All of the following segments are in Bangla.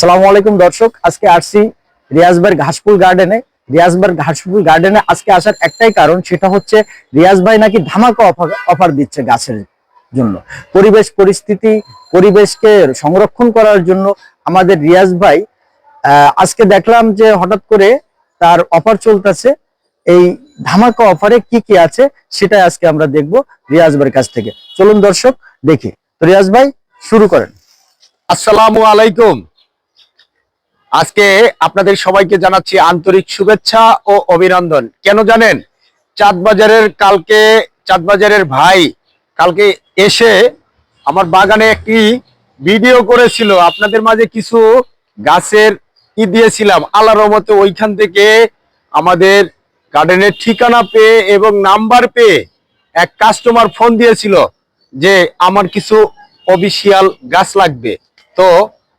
সালামু আলাইকুম দর্শক, আজকে আসছি রিয়াজবার ঘাসফুল গার্ডেনে রিয়াজবার ঘাসফুল গার্ডেনে আজকে আসার একটাই কারণ, সেটা হচ্ছে রিয়াজ ভাই নাকি ধামাকা অফার অফার দিচ্ছে গাছের জন্য। পরিবেশ পরিস্থিতি, পরিবেশকে সংরক্ষণ করার জন্য আমাদের রিয়াজ ভাই আজকে দেখলাম যে হঠাৎ করে তার অফার চলতেছে। এই ধামাকা অফারে কি কি আছে সেটা আজকে আমরা দেখব রিয়াজ ভাইয়ের কাছ থেকে। চলুন দর্শক, দেখি। তো রিয়াজ ভাই শুরু করেন। আসসালামু আলাইকুম। আজকে আপনাদের সবাইকে জানাচ্ছি আন্তরিক শুভেচ্ছা ও অভিনন্দন। কেন জানেন? চাঁদবাজারের কালকে, চাঁদবাজারের ভাই কালকে এসে আমার বাগানে একটি ভিডিও করেছিল। আপনাদের মাঝে কিছু গাছের ই দিয়েছিলাম। আল্লাহ রহমতে ওইখান থেকে আমাদের গার্ডেনের ঠিকানা পেয়ে এবং নাম্বার পেয়ে এক কাস্টমার ফোন দিয়েছিল যে আমার কিছু অফিসিয়াল গাছ লাগবে। তো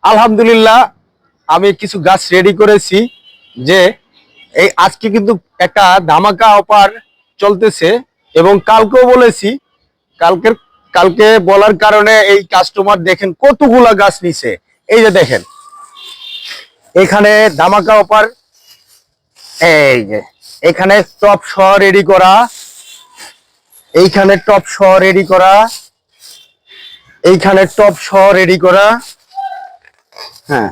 আলহামদুলিল্লাহ আমি কিছু গাছ রেডি করেছি যে এই আজকে কিন্তু একটা ধামাকা অফার চলতেছে এবং কালকেও বলেছি, কালকের, কালকে বলার কারণে এই কাস্টমার দেখেন কতগুলা গাছ নিছে। এই যে দেখেন, এখানে ধামাকা অফার এই যে, এখানে টপ শ রেডি করা, এইখানে টপ শ রেডি করা, এইখানে টপ শ রেডি করা হ্যাঁ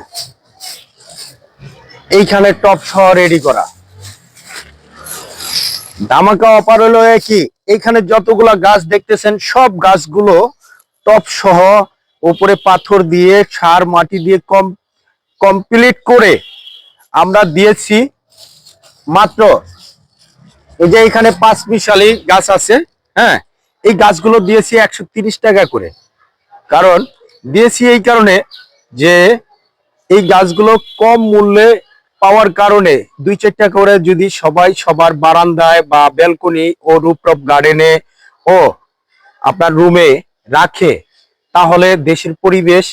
এইখানে টপ শ রেডি করা। ধামাকা অফার হলো কি? এইখানে যতগুলা গাছ দেখতেছেন, সব গাছগুলো টপ সহ উপরে পাথর দিয়ে, সার মাটি দিয়ে কম কমপ্লিট করে আমরা দিয়েছি। মাত্র এই যে এখানে পাঁচ মিশালি গাছ আছে হ্যাঁ এই গাছগুলো দিয়েছি একশো টাকা করে। কারণ দিয়েছি এই কারণে যে এই গাছগুলো কম মূল্যে পাওয়ার কারণে দুই চারটা করে যদি সবাই সবার বারান্দায় বা ব্যালকনি ও রুপটপ গার্ডেনে ও আপনার রুমে রাখে, তাহলে দেশের পরিবেশ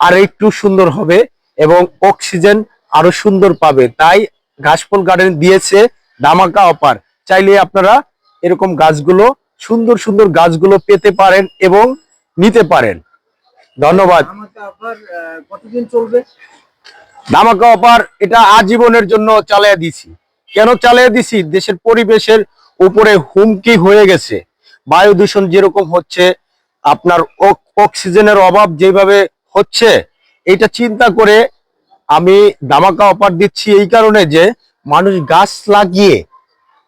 আর একটু সুন্দর হবে এবং অক্সিজেন আরও সুন্দর পাবে। তাই ঘাসফুল গার্ডেন দিয়েছে ধামাকা অপার চাইলে আপনারা এরকম গাছগুলো, সুন্দর সুন্দর গাছগুলো পেতে পারেন এবং নিতে পারেন। ধন্যবাদ। কতদিন চলবে? ধামাকা অফার এটা আজীবনের জন্য চালিয়ে দিছি। কেন চালিয়ে দিছি? দেশের পরিবেশের উপরে হুমকি হয়ে গেছে। বায়ু দূষণ যেরকম হচ্ছে, আপনার অক্সিজেনের অভাব যেভাবে হচ্ছে এটা চিন্তা করে আমি ধামাকা অফার দিচ্ছি এই কারণে যে মানুষ গাছ লাগিয়ে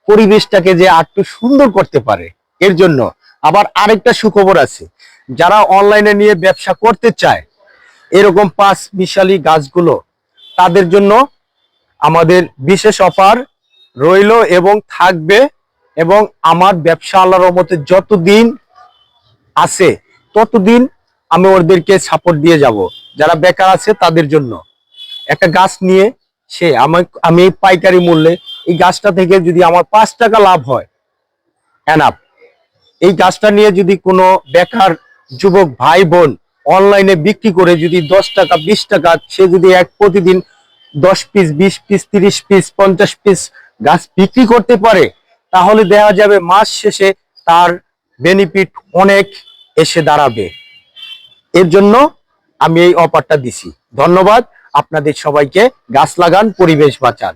পরিবেশটাকে যে আরেকটু সুন্দর করতে পারে, এর জন্য। আবার আরেকটা সুখবর আছে, যারা অনলাইনে নিয়ে ব্যবসা করতে চায়, এরকম পাঁচ মিশালি গাছগুলো তাদের জন্য আমাদের বিশেষ অফার রইল এবং থাকবে এবং আমার ব্যবসা আল্লাহর রহমতে যতদিন আছে, ততদিন আমি ওদেরকে সাপোর্ট দিয়ে যাব। যারা বেকার আছে তাদের জন্য। একটা গাছ নিয়ে সে আমি আমি পাইকারি মূল্যে এই গাছটা থেকে যদি আমার পাঁচ টাকা লাভ হয় এনাফ এই গাছটা নিয়ে যদি কোনো বেকার যুবক ভাই বোন অনলাইনে বিক্রি করে যদি দশ টাকা, বিশ টাকা, সে যদি এক প্রতিদিন দশ পিস বিশ পিস তিরিশ পিস পঞ্চাশ পিস গাছ বিক্রি করতে পারে, তাহলে দেখা যাবে মাস শেষে তার বেনিফিট অনেক এসে দাঁড়াবে। এর জন্য আমি এই অফারটা দিছি। ধন্যবাদ। আপনাদের সবাইকে গাছ লাগান, পরিবেশ বাঁচান।